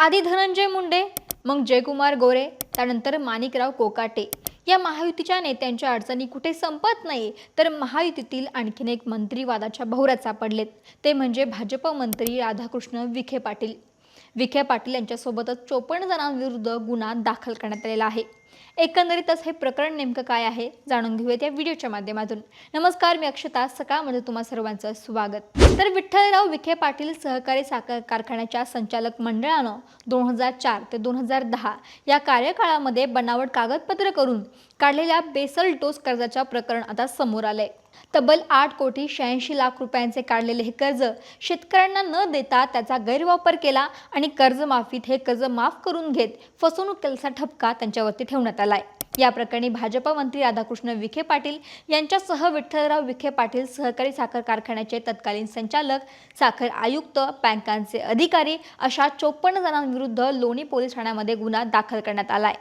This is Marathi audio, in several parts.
आधी धनंजय मुंडे मग जयकुमार गोरे त्यानंतर माणिकराव कोकाटे. या महायुतीच्या नेत्यांच्या अडचणी कुठे संपत नाही तर महायुतीतील आणखीन एक मंत्रीवादाच्या भोवऱ्यात सापडलेत. ते म्हणजे भाजप मंत्री राधाकृष्ण विखे पाटील. विखे पाटील यांच्यासोबतच चोपन्न जणांविरुद्ध गुन्हा दाखल करण्यात आलेला आहे. एकंदरीतच हे प्रकरण नेमकं काय आहे जाणून घेऊयात या व्हिडिओच्या माध्यमातून. नमस्कार मी अक्षता. सकाळमध्ये तुम्हा सर्वांचं स्वागत. तर विठ्ठलराव विखे पाटील सहकारी साखर कारखान्याच्या संचालक मंडळानं दोन हजार चार ते दोन हजार दहा या कार्यकाळामध्ये बनावट कागदपत्र करून काढलेल्या बेसल डोस कर्जाच्या प्रकरण आता समोर आलंय. तब्बल आठ कोटी शहाऐंशी लाख रुपयांचे काढलेले हे कर्ज शेतकऱ्यांना न देता त्याचा गैरवापर केला आणि कर्जमाफीत हे कर्ज माफ करून घेत फसवणूक केल्याचा ठपका त्यांच्यावरती ठेवण्यात आलाय. या प्रकरणी भाजप मंत्री राधाकृष्ण विखे पाटील यांच्यासह विठ्ठलराव विखे पाटील सहकारी साखर कारखान्याचे तत्कालीन संचालक साखर आयुक्त बँकांचे अधिकारी अशा चोपन्न जणांविरुद्ध लोणी पोलीस ठाण्यामध्ये गुन्हा दाखल करण्यात आलाय.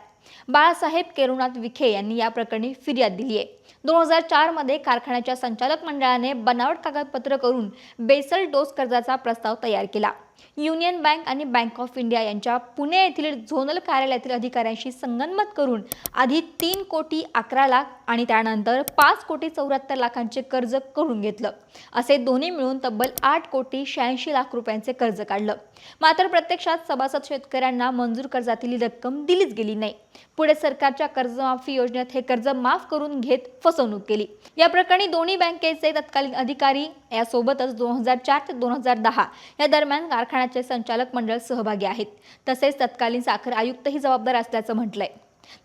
बाळासाहेब केरुनाथ विखे यांनी या प्रकरणी फिर्याद दिली आहे. दोन हजार चारमध्ये कारखान्याच्या संचालक मंडळाने बनावट कागदपत्र करून बेसल डोस कर्जाचा प्रस्ताव तयार केला. युनियन बँक आणि बँक ऑफ इंडिया यांच्या पुणे येथील झोनल कार्यालयातील अधिकाऱ्यांशी संगनमत करून आधी तीन कोटी अकरा लाख आणि त्यानंतर पाच कोटी चौऱ्याहत्तर लाखांचे कर्ज करून घेतलं. असे दोन्ही मिळून तब्बल आठ कोटी शहाऐंशी लाख रुपयांचे कर्ज काढलं. मात्र प्रत्यक्षात सभासद शेतकऱ्यांना मंजूर कर्जातील रक्कम दिलीच गेली नाही. पुढे सरकारच्या कर्जमाफी योजनेत हे कर्ज माफ करून घेत फसवणूक केली. या प्रकरणी दोन्ही बँकेचे तत्कालीन अधिकारी यासोबतच दोन हजार चार ते दोन हजार दहा या दरम्यान कारखान्याचे संचालक मंडळ सहभागी आहेत. तसेच तत्कालीन साखर आयुक्तही जबाबदार असल्याचं म्हटलंय.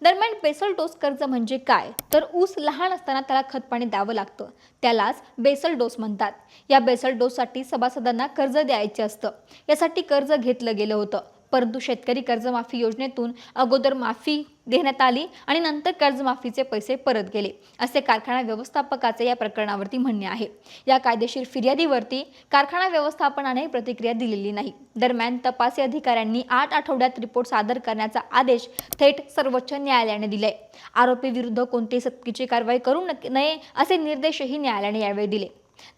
दरम्यान बेसल डोस कर्ज म्हणजे काय? तर ऊस लहान असताना त्याला खतपाणी द्यावं लागतं. त्यालाच बेसल डोस म्हणतात. या बेसल डोससाठी सभासदांना कर्ज द्यायचे असतं. यासाठी कर्ज घेतलं गेलं होतं. परंतु शेतकरी कर्जमाफी योजनेतून अगोदर माफी देण्यात आली आणि नंतर कर्जमाफीचे पैसे परत गेले. असे कारखाना व्यवस्थापकाचे या प्रकरणावरती म्हणणे आहे. या कायदेशीर फिर्यादीवरती कारखाना व्यवस्थापनाने प्रतिक्रिया दिलेली नाही. दरम्यान तपासी अधिकाऱ्यांनी आठ आठवड्यात रिपोर्ट सादर करण्याचा आदेश थेट सर्वोच्च न्यायालयाने दिलाय. आरोपी विरुद्ध कोणतीही सक्तीची कारवाई करू नये असे निर्देशही न्यायालयाने यावेळी दिले.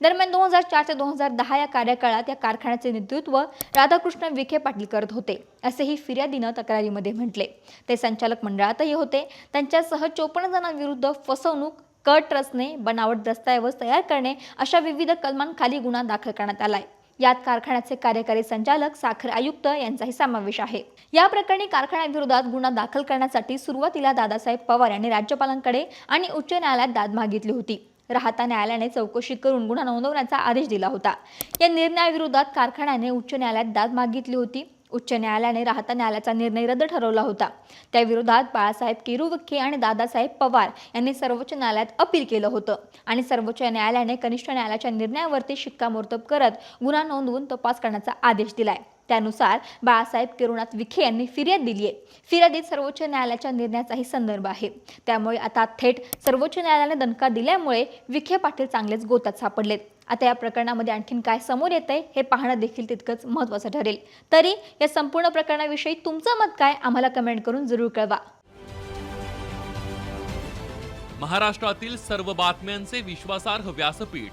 दरम्यान दोन हजार चार ते दोन हजार दहा या कार्यकाळात या कारखान्याचे नेतृत्व राधाकृष्ण विखे पाटील करत होते असेही फिर्यादीनं तक्रारीमध्ये म्हटले. ते संचालक मंडळातही होते. त्यांच्यासह चोपन्न जणांविरुद्ध फसवणूक कट रचणे बनावट दस्तऐवज तयार करणे अशा विविध कलमांखाली गुन्हा दाखल करण्यात आलाय. यात कारखान्याचे कार्यकारी संचालक साखर आयुक्त यांचाही समावेश आहे. या प्रकरणी कारखान्याविरोधात गुन्हा दाखल करण्यासाठी सुरुवातीला दादासाहेब पवार यांनी राज्यपालांकडे आणि उच्च न्यायालयात दाद मागितली होती. राहता न्यायालयाने चौकशी करून गुन्हा नोंदवण्याचा आदेश दिला होता. या निर्णयाविरोधात कारखान्याने उच्च न्यायालयात दाद मागितली होती. उच्च न्यायालयाने राहता न्यायालयाचा निर्णय रद्द ठरवला होता. त्याविरोधात बाळासाहेब केरुवखे आणि दादासाहेब पवार यांनी सर्वोच्च न्यायालयात अपील केलं होतं आणि सर्वोच्च न्यायालयाने कनिष्ठ न्यायालयाच्या निर्णयावरती शिक्कामोर्तब करत गुन्हा नोंदवून तपास करण्याचा आदेश दिलाय. त्यानुसार बाळासाहेब केरुनाथ विखे यांनी फिर्याद दिली आहे फिर्यादीत सर्वोच्च न्यायालयाच्या निर्णयाचाही संदर्भ आहे. त्यामुळे आता थेट सर्वोच्च न्यायालयाने दणका दिल्यामुळे विखे पाटील चांगलेच गोतात सापडलेत. आता या प्रकरणामध्ये आणखीन काय समोर येत आहे हे पाहणं देखील तितकंच महत्त्वाचं ठरेल. तरी या संपूर्ण प्रकरणाविषयी तुमचं मत काय आम्हाला कमेंट करून जरूर कळवा. महाराष्ट्रातील सर्व बातम्यांचे विश्वासार्ह व्यासपीठ